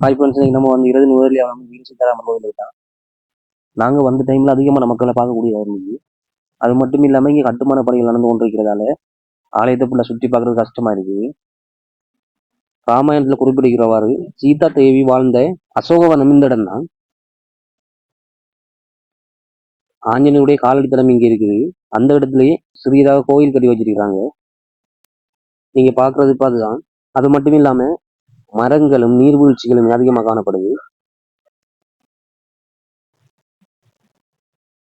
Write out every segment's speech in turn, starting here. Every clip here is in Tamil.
ஹாய் ஃப்ரெண்ட்ஸ் நம்ம வந்து இருபது நூறுல வந்து வீடு சீதாராமன் கோவில் தான். நாங்கள் வந்த டைமில் அதிகமான மக்களை பார்க்கக்கூடியதாக இருந்துச்சு அது மட்டும் இல்லாமல் இங்கே கட்டுமான பணிகள் நடந்து கொண்டிருக்கிறதால ஆலயத்தை ஃபுல்லாக சுற்றி பார்க்குறது கஷ்டமாக இருக்குது ராமாயணத்தில் குறிப்பிடுகிறவாறு சீதா தேவி வாழ்ந்த அசோகவனம் இந்த இடம் தான். ஆஞ்சநேயுடைய காலடித்தடம் இங்கே இருக்குது. அந்த இடத்துலயே சிறியதாக கோயில் கட்டி வச்சிருக்கிறாங்க. நீங்க பார்க்கறது இப்போ அதுதான். அது மட்டும் இல்லாமல் மரங்களும் நீர்வீழ்ச்சிகளும் அதிகமாக காணப்படுது.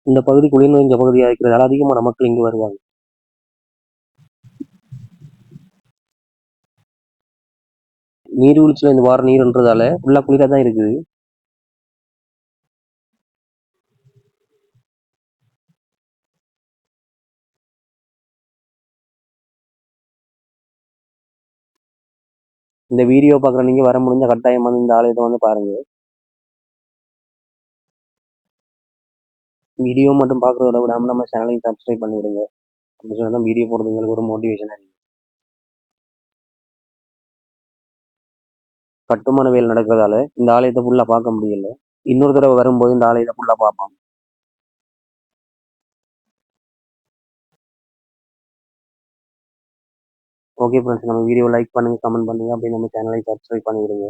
இந்த பகுதி குளிர் நிறைஞ்ச பகுதியாக இருக்கிறதால அதிகமான மக்கள் இங்கு வருவாங்க நீர்வீழ்ச்சியில் இந்த வார நீர்ன்றதால உள்ள குளிராக தான் இருக்குது. இந்த வீடியோ பார்க்குற நீங்க வர முடிஞ்ச கட்டாயம் வந்து இந்த ஆலயத்தை வந்து பாருங்க. வீடியோ மட்டும் பார்க்குறத விடாம நம்ம சேனலையும் சப்ஸ்கிரைப் பண்ணி விடுங்க சொன்னால் தான் வீடியோ போடுறது எங்களுக்கு ஒரு மோட்டிவேஷன் இருக்கு. கட்டுமான வேலை நடக்கிறதால இந்த ஆலயத்தை ஃபுல்லாக பார்க்க முடியல. இன்னொரு தடவை வரும்போது இந்த ஆலயத்தை ஃபுல்லாக பார்ப்போம் ஓகே ஃப்ரெண்ட்ஸ் நம்ம வீடியோ லைக் பண்ணுங்க கமெண்ட் பண்ணுங்க அப்படியே நம்ம சேனலை சப்ஸ்கிரைப் பண்ணிவிடுங்க